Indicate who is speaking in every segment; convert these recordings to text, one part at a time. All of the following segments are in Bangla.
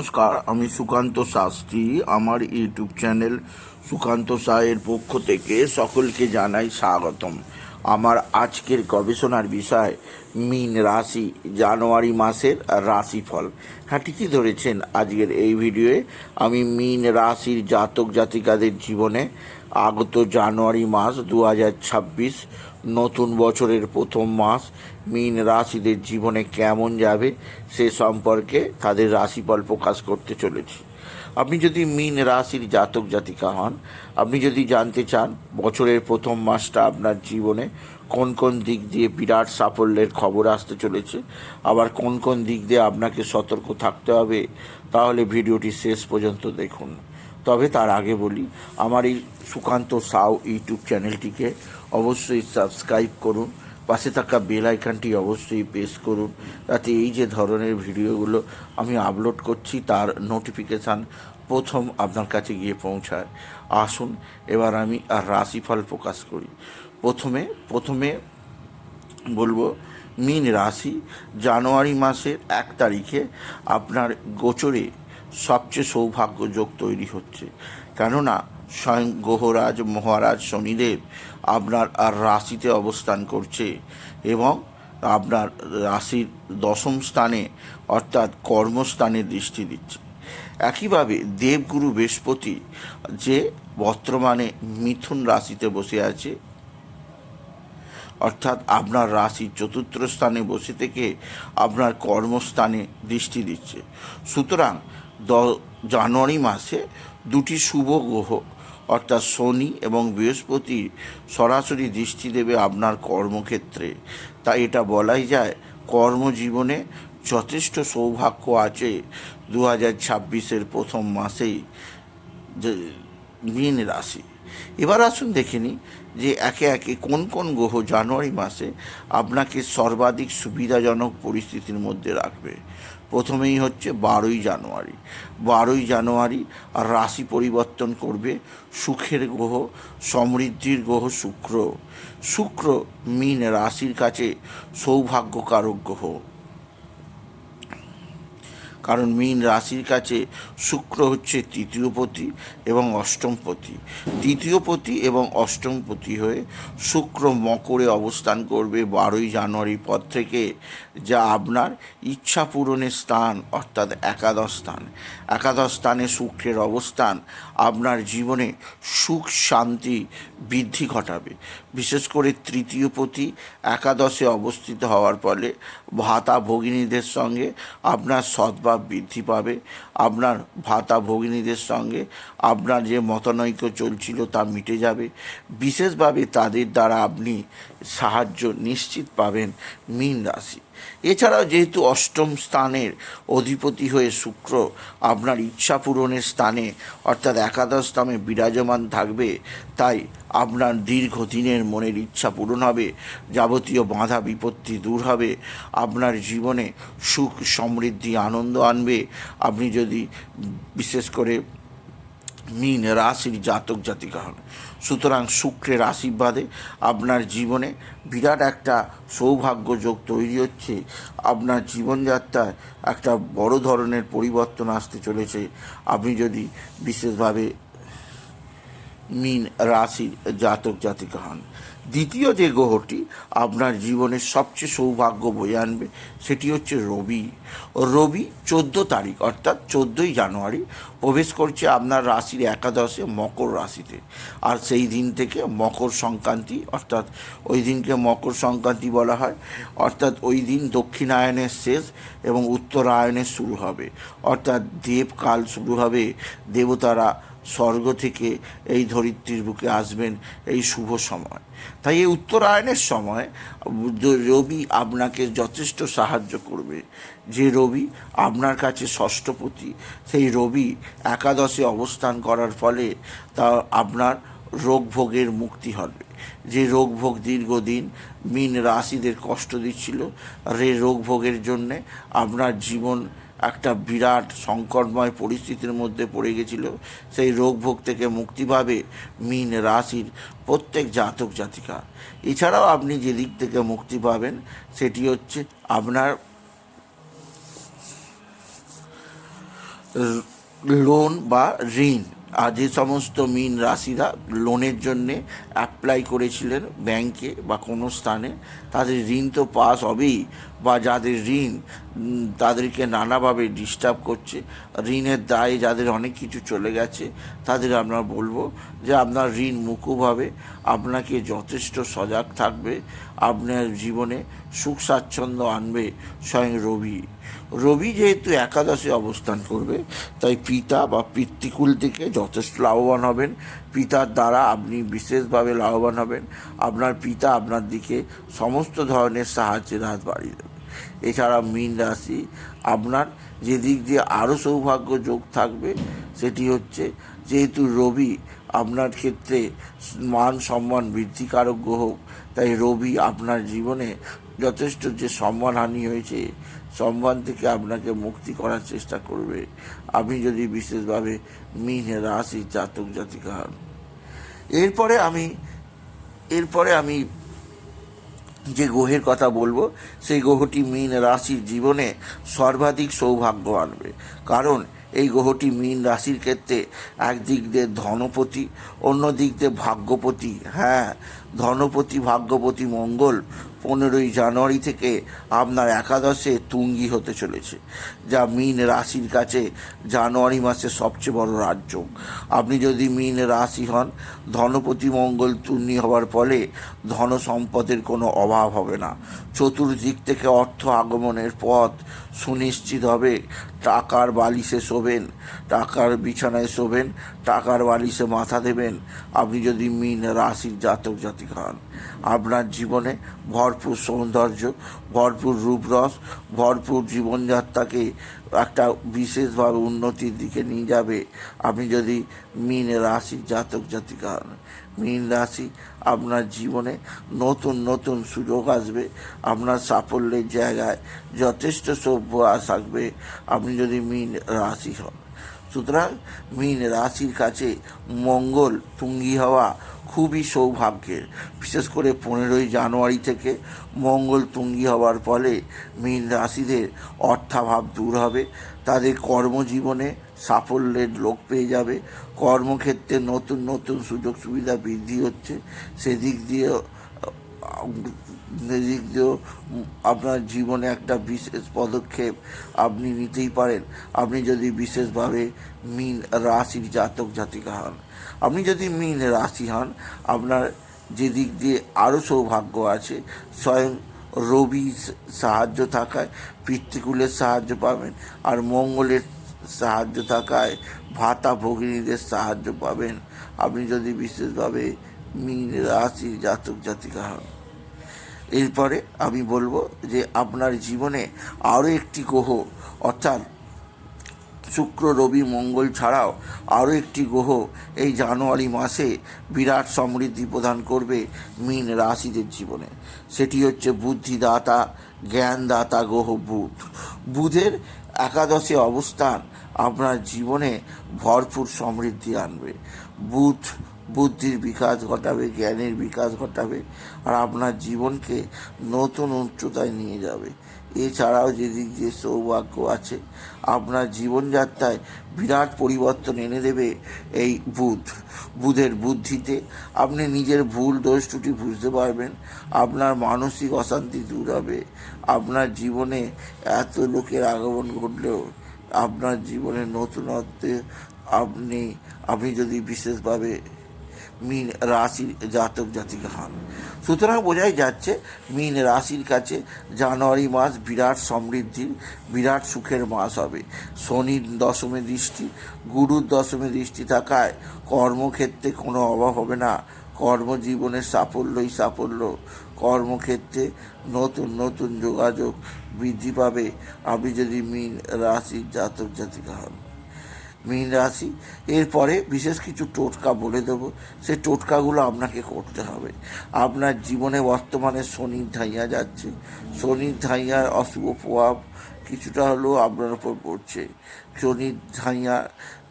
Speaker 1: নমস্কার, আমি সুকান্ত শাস্ত্রী। আমার ইউটিউব চ্যানেল সুকান্ত সাহের পক্ষ থেকে সকলকে জানাই স্বাগতম। আমার আজকের গবেষণার বিষয়, মিন রাশি, জানুয়ারি মাসের রাশিফল। হ্যাঁ ঠিকই ধরেছেন আজকের এই ভিডিওয়ে। আমি মিন রাশির জাতক জাতিকাদের জীবনে আগত জানুয়ারি মাস দু ছাব্বিশ, নতুন বছরের প্রথম মাস। মীন রাশিদের জীবনে কেমন যাবে সে সম্পর্কে তাদের রাশিফল প্রকাশ করতে চলেছি। আপনি যদি মীন রাশির জাতক জাতিকা হন, আপনি যদি জানতে চান বছরের প্রথম মাসটা আপনার জীবনে কোন কোন দিক দিয়ে বিরাট সাফল্যের খবর আসতে চলেছে, আবার কোন কোন দিক দিয়ে আপনাকে সতর্ক থাকতে হবে, তাহলে ভিডিওটি শেষ পর্যন্ত দেখুন। তবে তার আগে বলি, আমার এই সুকান্ত সাউ ইউটিউব চ্যানেলটিকে অবশ্যই সাবস্ক্রাইব করুন, পাশে থাকা বেল আইকনটি অবশ্যই প্রেস করুন, যাতে এই যে ধরনের ভিডিওগুলো আমি আপলোড করছি, তার নোটিফিকেশান প্রথম আপনার কাছে গিয়ে পৌঁছায়। আসুন, এবার আমি আর রাশিফল প্রকাশ করি। প্রথমে প্রথমে বলব, মিন রাশি, জানুয়ারি মাসের এক তারিখে আপনার গোচরে সবচেয়ে সৌভাগ্য যোগ তৈরি হচ্ছে। কেননা স্বয়ং গ্রহরাজ মহারাজ, শনিদেব আপনার আর রাশিতে অবস্থান করছে এবং আপনার রাশির দশম স্থানে অর্থাৎ কর্মস্থানে দৃষ্টি দিচ্ছে। একইভাবে দেবগুরু বৃহস্পতি যে বর্তমানে মিথুন রাশিতে বসে আছে অর্থাৎ আপনার রাশির চতুর্থ স্থানে বসে থেকে আপনার কর্মস্থানে দৃষ্টি দিচ্ছে। সুতরাং দ, জানুয়ারি মাসে দুটি শুভ গ্রহ, অর্থাৎ শনি এবং বৃহস্পতি সরাসরি দৃষ্টি দেবে আপনার কর্মক্ষেত্রে। তাই এটা বলাই যায়, কর্মজীবনে যথেষ্ট সৌভাগ্য আছে দু হাজার ছাব্বিশের প্রথম মাসেই মীন রাশি। এবার আসুন দেখে নিই যে একে একে কোন কোন গ্রহ জানুয়ারি মাসে আপনাকে সর্বাধিক সুবিধাজনক পরিস্থিতির মধ্যে রাখবে। প্রথমেই হচ্ছে বারোই জানুয়ারি। বারোই জানুয়ারি আর রাশি পরিবর্তন করবে সুখের গ্রহ, সমৃদ্ধির গ্রহ শুক্র। শুক্র মীন রাশির কাছে সৌভাগ্যকারক গ্রহ। কারণ মীন রাশির কাছে শুক্র হচ্ছে তৃতীয়পতি এবং অষ্টমপতি তৃতীয়পতি এবং অষ্টমপতি হয়ে শুক্র মকরে অবস্থান করবে বারোই জানুয়ারির পর থেকে, যা আপনার ইচ্ছা পূরণের স্থান, অর্থাৎ একাদশ স্থান। একাদশ স্থানে শুক্রের অবস্থান আপনার জীবনে সুখ, শান্তি বৃদ্ধি ঘটাবে। বিশেষ করে তৃতীয়পতি একাদশে অবস্থিত হওয়ার ফলে ভাতা ভগিনীদের সঙ্গে আপনার সদ্ভাব বৃদ্ধি পাবে। আপনার ভাতা ভগিনীদের সঙ্গে আপনার যে মতানৈক্য চলছিল তা মিটে যাবে। বিশেষভাবে তাদের দ্বারা আপনি সাহায্য নিশ্চিত পাবেন মীন রাশি। এছাড়াও যেহেতু অষ্টম স্থানের অধিপতি হয়ে শুক্র আপনার ইচ্ছা পূরণের স্থানে, অর্থাৎ একাদশ স্থানে বিরাজমান থাকবে, তাই আপনার দীর্ঘদিনের মনের ইচ্ছা পূরণ হবে, যাবতীয় বাধা বিপত্তি দূর হবে, আপনার জীবনে সুখ সমৃদ্ধি আনন্দ আনবে। আপনি যদি বিশেষ করে মীন রাশির জাতক জাতিকা হন। সুতরাং শুক্রের আশীর্বাদে আপনার জীবনে বিরাট একটা সৌভাগ্য যোগ তৈরি হচ্ছে। আপনার জীবনযাত্রায় একটা বড় ধরনের পরিবর্তন আসতে চলেছে। আপনি যদি বিশেষভাবে মীন রাশির জাতক জাতিকা হন। দ্বিতীয় যে গ্রহটি আপনার জীবনের সবচেয়ে সৌভাগ্য বয়ে আনবে, সেটি হচ্ছে রবি। রবি চোদ্দ তারিখ, অর্থাৎ চোদ্দোই জানুয়ারি প্রবেশ করছে আপনার রাশির একাদশে মকর রাশিতে। আর সেই দিন থেকে মকর সংক্রান্তি, অর্থাৎ ওই দিনকে মকর সংক্রান্তি বলা হয়, অর্থাৎ ওই দিন দক্ষিণায়নের শেষ এবং উত্তরায়ণের শুরু হবে। অর্থাৎ দেবকাল শুরু হবে, দেবতারা স্বর্গ থেকে এই ধরিত্রীর বুকে আসবেন এই শুভ সময়। তাই এই উত্তরায়ণের সময় রবি আপনাকে যথেষ্ট সাহায্য করবে। যে রবি আপনার কাছে ষষ্ঠপতি, সেই রবি একাদশে অবস্থান করার ফলে তা আপনার রোগ ভোগের মুক্তি হবে। যে রোগ ভোগ দীর্ঘদিন মিন রাশিদের কষ্ট দিচ্ছিল আর এই রোগ জন্যে আপনার জীবন একটা বিরাট সংকটময় পরিস্থিতির মধ্যে পড়ে গেছিল। সেই রোগ ভোগ থেকে মুক্তি পাবে মীন রাশির প্রত্যেক জাতক জাতিকা। এছাড়াও আপনি যে দিক থেকে মুক্তি পাবেন, সেটি হচ্ছে আপনার লোন বা ঋণ। আর যে সমস্ত মীন রাশিরা লোনের জন্যে অ্যাপ্লাই করেছিলেন ব্যাংকে বা কোনো স্থানে, তাদের ঋণ তো পাস হবেই। বা যাদের ঋণ তাদেরকে নানাভাবে ডিস্টার্ব করছে। ঋণের দায়ে যাদের অনেক কিছু চলে গেছে, তাদের আমরা বলব যে আপনার ঋণ মুকুব হবে, আপনাকে যথেষ্ট সজাগ থাকবে, আপনার জীবনে সুখ স্বাচ্ছন্দ্য আনবে স্বয়ং রবি। রবি যেহেতু একাদশে অবস্থান করবে, তাই পিতা বা পিতৃকুল থেকে যথেষ্ট লাভবান হবেন। পিতার দ্বারা আপনি বিশেষভাবে লাভবান হবেন। আপনার পিতা আপনার দিকে সমস্ত ধরনের সাহায্যের হাত বাড়িয়ে দেবে এছাড়া মীন রাশি, আপনার যে দিক দিয়ে আরও সৌভাগ্য যোগ থাকবে, সেটি হচ্ছে যেহেতু রবি আপনার ক্ষেত্রে মান সম্মান বৃদ্ধিকারক গ্রহ, তাই রবি আপনার জীবনে যথেষ্ট যে সম্মানহানি হয়েছে, সম্মান থেকে আপনাকে মুক্তি করার চেষ্টা করবে। আপনি যদি বিশেষভাবে মীন রাশি জাতক জাতিকা হন। এরপরে আমি এরপরে আমি যে গ্রহের কথা বলব, সেই গ্রহটি মীন রাশির জীবনে সর্বাধিক সৌভাগ্য আনবে। কারণ এই গ্রহটি মীন রাশির ক্ষেত্রে একদিক দিয়ে ধনপতি অন্য দিক দিয়ে ভাগ্যপতি। হ্যাঁ ধনপতি, ভাগ্যপতি, মঙ্গল পনেরোই জানুয়ারি থেকে আপনার একাদশে তুঙ্গি হতে চলেছে, যা মীন রাশির কাছে জানুয়ারি মাসে সবচেয়ে বড় রাজ্য। আপনি যদি মীন রাশি হন, ধনপতি মঙ্গল তুঙ্গি হওয়ার ফলে ধন সম্পদের কোনো অভাব হবে না। চতুর্দিক থেকে অর্থ আগমনের পথ সুনিশ্চিত হবে। টাকার বালিশে শোবেন, টাকার বিছানায় শোবেন, টাকার বালিশে মাথা দেবেন। আপনি যদি মীন রাশির জাতক জাতিক হন আপনার জীবনে ভরপুর সৌন্দর্য, ভরপুর রূপরস, ভরপুর জীবনযাত্রাকে একটা বিশেষভাবে উন্নতির দিকে নিয়ে যাবে। আপনি যদি মীন রাশির জাতক জাতিকা হন, মীন রাশি আপনার জীবনে নতুন নতুন সুযোগ আসবে, আপনার সাফল্যের জায়গায় যথেষ্ট সভ্য আস থাকবে, আপনি যদি মীন রাশি হন। সুতরাং মীন রাশির কাছে মঙ্গল তুঙ্গি হওয়া খুবই সৌভাগ্যের। বিশেষ করে পনেরোই জানুয়ারি থেকে মঙ্গল তুঙ্গি হওয়ার ফলে মীন রাশিদের অর্থাভাব দূর হবে। তাদের কর্মজীবনে সাফল্যের লোক পেয়ে যাবে। কর্মক্ষেত্রে নতুন নতুন সুযোগ সুবিধা বৃদ্ধি হচ্ছে। সেদিক দিয়ে দিক দিয়েও আপনার জীবনে একটা বিশেষ পদক্ষেপ আপনি নিতেই পারেন। আপনি যদি বিশেষভাবে মিন রাশির জাতক জাতিকা হন, আপনি যদি মিন রাশি হন, আপনার যে দিক দিয়ে আরও সৌভাগ্য আছে, স্বয়ং রবি সাহায্য থাকায়, পিতৃকুলের সাহায্য পাবেন আর মঙ্গলের সাহায্য থাকায়, ভাতা ভগিনীদের সাহায্য পাবেন। আপনি যদি বিশেষভাবে মিন রাশির জাতক জাতিকা হন। এরপরে আমি বলব যে আপনার জীবনে আরও একটি গ্রহ, অর্থাৎ শুক্র, রবি, মঙ্গল ছাড়াও আরও একটি গ্রহ এই জানুয়ারি মাসে বিরাট সমৃদ্ধি প্রদান করবে মীন রাশিদের জীবনে। সেটি হচ্ছে বুদ্ধিদাতা, জ্ঞানদাতা গ্রহ বুধ। বুধের একাদশে অবস্থান আপনার জীবনে ভরপুর সমৃদ্ধি আনবে। বুধ বুদ্ধির বিকাশ ঘটাবে, জ্ঞানের বিকাশ ঘটাবে, আর আপনার জীবনকে নতুন উচ্চতায় নিয়ে যাবে। এছাড়াও যেদিক যে সৌভাগ্য আছে, আপনার জীবনযাত্রায় বিরাট পরিবর্তন এনে দেবে এই বুধ। বুধের বুদ্ধিতে আপনি নিজের ভুল, দোষ, ত্রুটি বুঝতে পারবেন। আপনার মানসিক অশান্তি দূর হবে। আপনার জীবনে এত লোকের আগমন ঘটলেও আপনার জীবনে নতুনত্বে আপনি আপনি যদি বিশেষভাবে মীন রাশির জাতক জাতিকা হন। সুতরাং বোঝাই যাচ্ছে, মীন রাশির কাছে জানুয়ারি মাস বিরাট সমৃদ্ধির, বিরাট সুখের মাস হবে। শনির দশমী দৃষ্টি, গুরুর দশমী দৃষ্টি থাকায় কর্মক্ষেত্রে কোনো অভাব হবে না। কর্মজীবনের সাফল্যই সাফল্য। কর্মক্ষেত্রে নতুন নতুন যোগাযোগ বৃদ্ধি পাবে। আপনি যদি মীন রাশির জাতক জাতিকা হন। মীন রাশি। এরপরে বিশেষ কিছু টোটকা বলে দেবো। সেই টোটকাগুলো আপনাকে করতে হবে। আপনার জীবনে বর্তমানে শনির ধাইয়া যাচ্ছে। শনির ধাইয়ার অশুভ প্রভাব কিছুটা হলেও আপনার উপর পড়ছে। শনির ধাইয়ার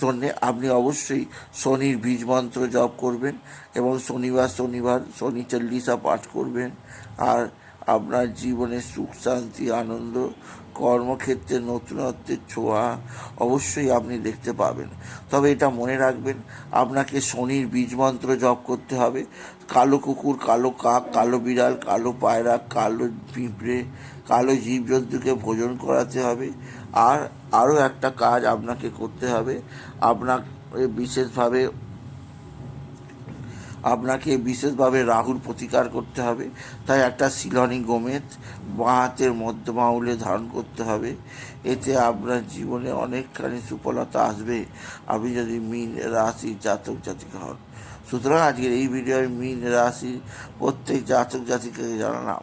Speaker 1: জন্যে আপনি অবশ্যই শনির বীজ মন্ত্র জপ করবেন এবং শনিবার শনিবার শনি চল্লিশা পাঠ করবেন। আর আপনার জীবনে সুখ, শান্তি, আনন্দ কর্মক্ষেত্রে নতুনত্বের ছোঁয়া অবশ্যই আপনি দেখতে পাবেন। তবে এটা মনে রাখবেন, আপনাকে শনির বীজ মন্ত্র জপ করতে হবে। কালো কুকুর, কালো কাক, কালো বিড়াল, কালো পায়রা, কালো পিঁপড়ে, কালো জীবজন্তুকে ভোজন করাতে হবে। আর আরও একটা কাজ আপনাকে করতে হবে। আপনাকে বিশেষভাবে আপনাকে বিশেষভাবে রাহুর প্রতিকার করতে হবে। তাই একটা শিলনি গোমেদ বাঁ হাতের মধ্যম আঙুলে ধারণ করতে হবে। এতে আপনার জীবনে অনেকখানি সুফলতা আসবে। আপনি যদি মিন রাশি জাতক জাতিকা হন। সুতরাং আজকের এই ভিডিওয় মিন রাশির প্রত্যেক জাতক জাতিকাকে জানালাম।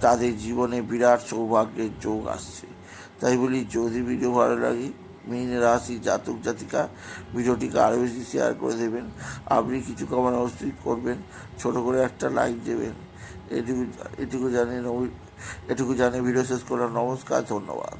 Speaker 1: তাদের জীবনে বিরাট সৌভাগ্যের যোগ আসছে। তাই বলি, যদি ভিডিও ভালো লাগে মীন রাশি জাতক জাতিকা, ভিডিওটিকে আরও বেশি শেয়ার করে দেবেন। আপনি কিছু কমান অবশ্যই করবেন, ছোট করে একটা লাইক দেবেন। এটুকু এটুকু জানেন এটুকু জানে ভিডিও শেষ করলাম। নমস্কার, ধন্যবাদ।